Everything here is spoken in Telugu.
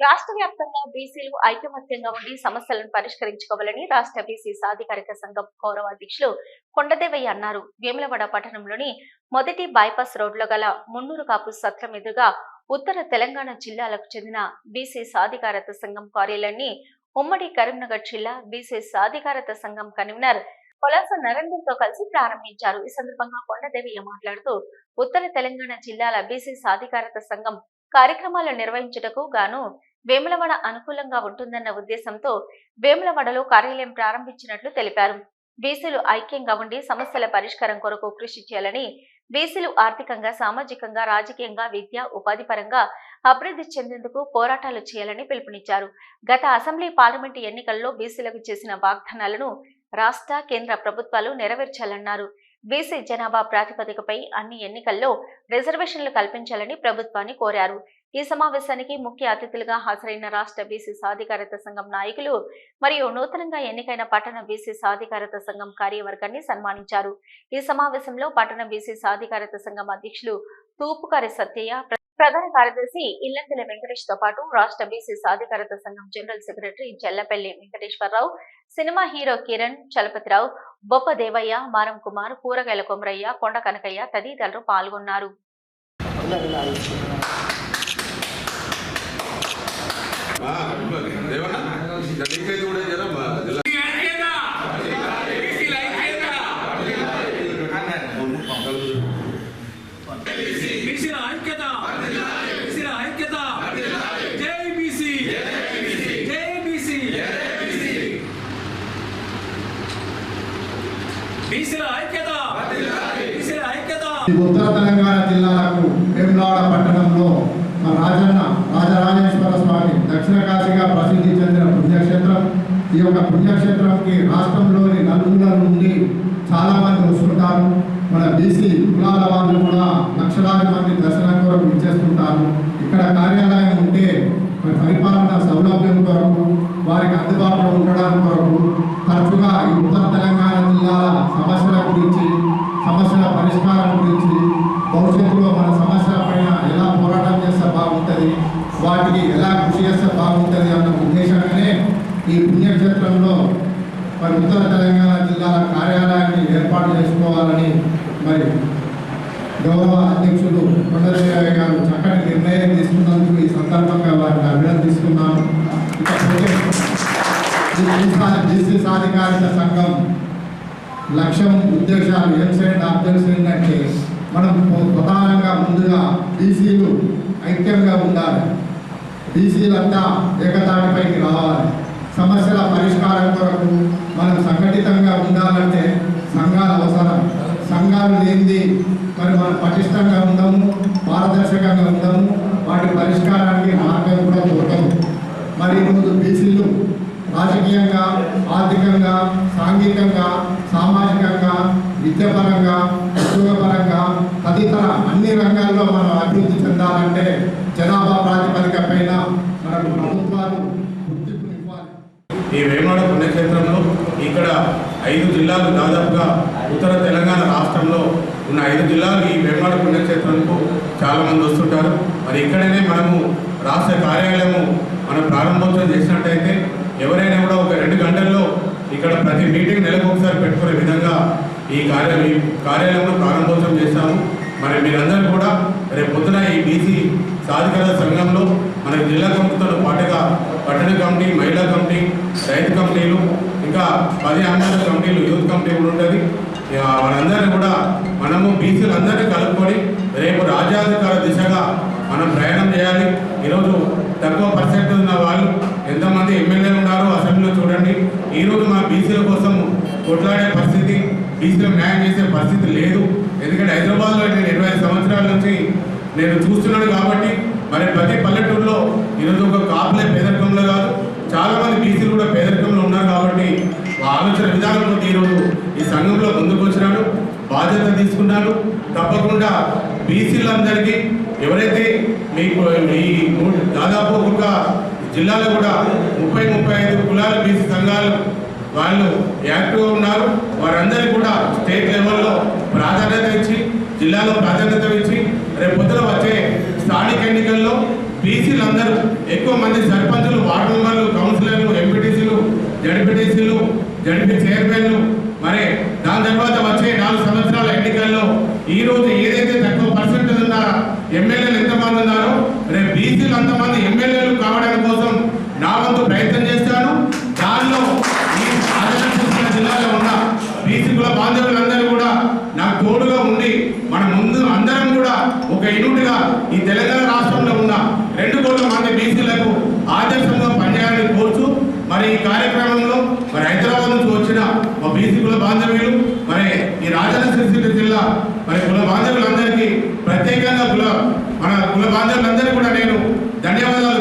రాష్ట్ర వ్యాప్తంగా బీసీలు ఐకమత్యంగా ఉండి సమస్యలను పరిష్కరించుకోవాలని రాష్ట్ర బీసీ సాధికారిక సంఘం గౌరవ అధ్యక్షులు కొండదేవయ్య అన్నారు. వేములవాడ పట్టణంలోని మొదటి బైపాస్ రోడ్లో గల మున్నూరు కాపు సత్రం ఎదురుగా ఉత్తర తెలంగాణ జిల్లాలకు చెందిన బీసీ సాధికారత సంఘం కార్యాలయాన్ని ఉమ్మడి కరీంనగర్ జిల్లా బీసీ సాధికారత సంఘం కన్వీనర్ పొలాస తో కలిసి ప్రారంభించారు. ఈ సందర్భంగా కొండదేవయ్య మాట్లాడుతూ ఉత్తర తెలంగాణ జిల్లాల బీసీ సాధికారత సంఘం కార్యక్రమాలు నిర్వహించుటకు గాను వేములవాడ అనుకూలంగా ఉంటుందన్న ఉద్దేశంతో వేములవాడలో కార్యాలయం ప్రారంభించినట్లు తెలిపారు. బీసీలు ఐక్యంగా ఉండి సమస్యల పరిష్కారం కొరకు కృషి చేయాలని బీసీలు ఆర్థికంగా సామాజికంగా రాజకీయంగా విద్య ఉపాధి పరంగా అభివృద్ధి చెందేందుకు పోరాటాలు చేయాలని పిలుపునిచ్చారు. గత అసెంబ్లీ పార్లమెంటు ఎన్నికల్లో బీసీలకు చేసిన వాగ్దానాలను రాష్ట్ర కేంద్ర ప్రభుత్వాలు నెరవేర్చాలన్నారు. బీసీ జనాభా ప్రాతిపదికపై అన్ని ఎన్నికల్లో రిజర్వేషన్లు కల్పించాలని ప్రభుత్వాన్ని కోరారు. ఈ సమావేశానికి ముఖ్య అతిథులుగా హాజరైన రాష్ట్ర బీసీ సాధికారత సంఘం నాయకులు మరియు నూతనంగా ఎన్నికైన పట్టణ బీసీ సాధికారత సంఘం కార్యవర్గాన్ని సన్మానించారు. ఈ సమావేశంలో పట్టణ బీసీ సాధికారత సంఘం అధ్యక్షులు తూపుకారి సత్యయ్య ప్రధాన కార్యదర్శి ఇల్లంతెల వెంకటేష్తో పాటు రాష్ట్ర బీసీ సాధికారత సంఘం general secretary Jallapalli Venkateswararao cinema hero Kiran Chalapathirao Boppa Devaiah Maram Kumar కూరగాయల కొమరయ్య కొండ కనకయ్య తదితరులు పాల్గొన్నారు. బీసీల ఐక్యత బీసీల ఐక్యత ఈ ఉత్తర తెలంగాణ జిల్లాలకు వేములవాడ పట్టణంలో మన రాజన్న రాజరాజేశ్వర యొక్క పుణ్యక్షేత్రంకి రాష్ట్రంలోని నలుగుల నుండి చాలామంది వస్తుంటారు. మన బీసీ కులాల వాళ్ళు కూడా లక్షలాది మంది దర్శనం కొరకు ఇచ్చేస్తుంటారు ఇక్కడ కార్యాలయం ఉంటే పరిపాలన సౌలభ్యం కొరకు వారికి అందుబాటులో ఉండడానికి కొరకు తరచుగా ఈ ఉత్తర తెలంగాణ జిల్లాల సమస్యల గురించి సమస్యల పరిష్కారం గురించి భవిష్యత్తులో మన సమస్యల పైన ఎలా పోరాటం చేస్తే బాగుంటుంది వాటికి ఎలా కృషి చేస్తే బాగుంటుంది అన్న ఉద్దేశంగానే ఈ క్షేత్రంలో మరి ఉత్తర తెలంగాణ జిల్లాల కార్యాలయాన్ని ఏర్పాటు చేసుకోవాలని మరి గౌరవ అధ్యక్షుడు కొండదేవయ్య గారు చక్కటి నిర్ణయం తీసుకున్నందుకు ఈ సందర్భంగా వారిని అభినందిస్తున్నాను. ఇకపోతే ఈ బీసీ సాధికారిత సంఘం లక్ష్యం ఉద్దేశాలు ఏం చేయండి అభ్యర్థులు ఏంటంటే మనం ప్రధానంగా ముందుగా బీసీలు ఐక్యంగా ఉండాలి. బీసీలంతా ఏకతాటిపైకి రావాలి. సమస్యల పరిష్కారం కొరకు మనం సంఘటితంగా ఉండాలంటే సంఘాలు అవసరం. సంఘాలు లేనిది మరి మనం పటిష్టంగా ఉండము పారదర్శకంగా ఉందాము వాటి పరిష్కారానికి మార్గం కూడా దొరకదు. మరి ఈరోజు బీసీలు రాజకీయంగా ఆర్థికంగా సాంఘికంగా సామాజికంగా విద్యాపరంగా ఉద్యోగపరంగా తదితర అన్ని రంగాల్లో మనం అభివృద్ధి చెందాలంటే జనాభా ప్రాతిపదిక పైన మనకు ప్రభుత్వాలు గుర్తింపునివ్వాలి ఈ వేమాడ పుణ్యక్షేత్రంలో ఇక్కడ ఐదు జిల్లాలు దాదాపుగా ఉత్తర తెలంగాణ రాష్ట్రంలో ఉన్న ఐదు జిల్లాలు ఈ వేమాడ పుణ్యక్షేత్రంకు చాలా మంది వస్తుంటారు. మరి ఇక్కడనే మనము రాష్ట్ర కార్యాలయము మనం ప్రారంభోత్సవం చేసినట్టయితే ఎవరైనా కూడా ఒక రెండు గంటల్లో ఇక్కడ ప్రతి మీటింగ్ నెలకు ఒకసారి పెట్టుకునే విధంగా ఈ కార్య ఈ కార్యాలయంలో ప్రారంభోత్సవం చేస్తాము. మరి మీరందరూ కూడా రేపు పొద్దున ఈ బీసీ సాధికార సంఘంలో మన జిల్లా కమిటీతో పాటుగా పట్టణ కమిటీ మహిళా కమిటీ రైతు కమిటీలు ఇంకా పది అంశాల కమిటీలు యూత్ కమిటీ కూడా ఉంటుంది. వాళ్ళందరినీ కూడా మనము బీసీలందరినీ కలుపుకొని రేపు రాజ్యాధికార దిశగా మనం ప్రయాణం చేయాలి. ఈరోజు తక్కువ పర్సెంట్ ఉన్న వాళ్ళు ఎంతమంది ఎమ్మెల్యేలు ఉన్నారో అసెంబ్లీలో చూడండి. ఈరోజు మన బీసీల కోసం కొట్లాడే పరిస్థితి బీసీలకు న్యాయం చేసే పరిస్థితి లేదు. ఎందుకంటే హైదరాబాద్లో నేను ఇరవై ఐదు సంవత్సరాల నుంచి నేను చూస్తున్నాను కాబట్టి మరి ప్రతి పల్లెటూరులో ఈరోజు ఒక కాపులే పేదరికంలో కాదు చాలామంది బీసీలు కూడా పేదరికంలో ఉన్నారు కాబట్టి ఆలోచన విధానంతో ఈరోజు ఈ సంఘంలో ముందుకు వచ్చినాడు బాధ్యత తీసుకున్నాడు. తప్పకుండా బీసీలందరికీ ఎవరైతే మీకు ఈ దాదాపు ఒక జిల్లాలో కూడా ముప్పై ముప్పై ఐదు కులాల బీసీ సంఘాలు వాళ్ళు యాక్టివ్గా ఉన్నారు. వారందరికీ కూడా స్టేట్ లెవెల్లో ప్రాధాన్యత ఇచ్చి జిల్లాలో ప్రాధాన్యత ఇచ్చి రేపు పొద్దున వచ్చే స్థానిక ఎన్నికల్లో బీసీలందరూ ఎక్కువ మంది సర్పంచులు వార్డు మెంబర్లు కౌన్సిలర్లు ఎంపీటీసీలు జడ్పీటీసీలు జడ్పీ చైర్మన్లు. మరి దాని తర్వాత వచ్చే నాలుగు సంవత్సరాల ఎన్నికల్లో ఈ రోజు ఏదైతే తక్కువ పర్సెంటేజ్ ఉన్నారో ఎమ్మెల్యేలు ఎంతమంది ఉన్నారో రేపు బీసీలు అంతమంది ఎమ్మెల్యేలు కావడానికి కోసం నా వంతు ప్రయత్నం చేస్తాను దానిలో ఈ ఆంధ్రప్రదేశ్ జిల్లాలో ఉన్న బీసీ కుల బాంధవులందరూ కూడా నాకు తోడుగా ఉండి మన ముందు అందరం కూడా ఒక యూనిట్గా ఈ తెలంగాణ రాష్ట్రంలో ఉన్న రెండు కోట్ల మంది బీసీలకు ఆదర్శంగా పనిచేయాలని కోరుచు మరి ఈ కార్యక్రమంలో మరి హైదరాబాద్ నుంచి వచ్చిన మా బీసీ కుల బాంధవ్యులు మరి ఈ రాజన్న సిరిసిల్ల మరి కుల బాంధవులందరికీ ప్రత్యేకంగా కుల మన కుల బాంధవులందరికీ కూడా నేను ధన్యవాదాలు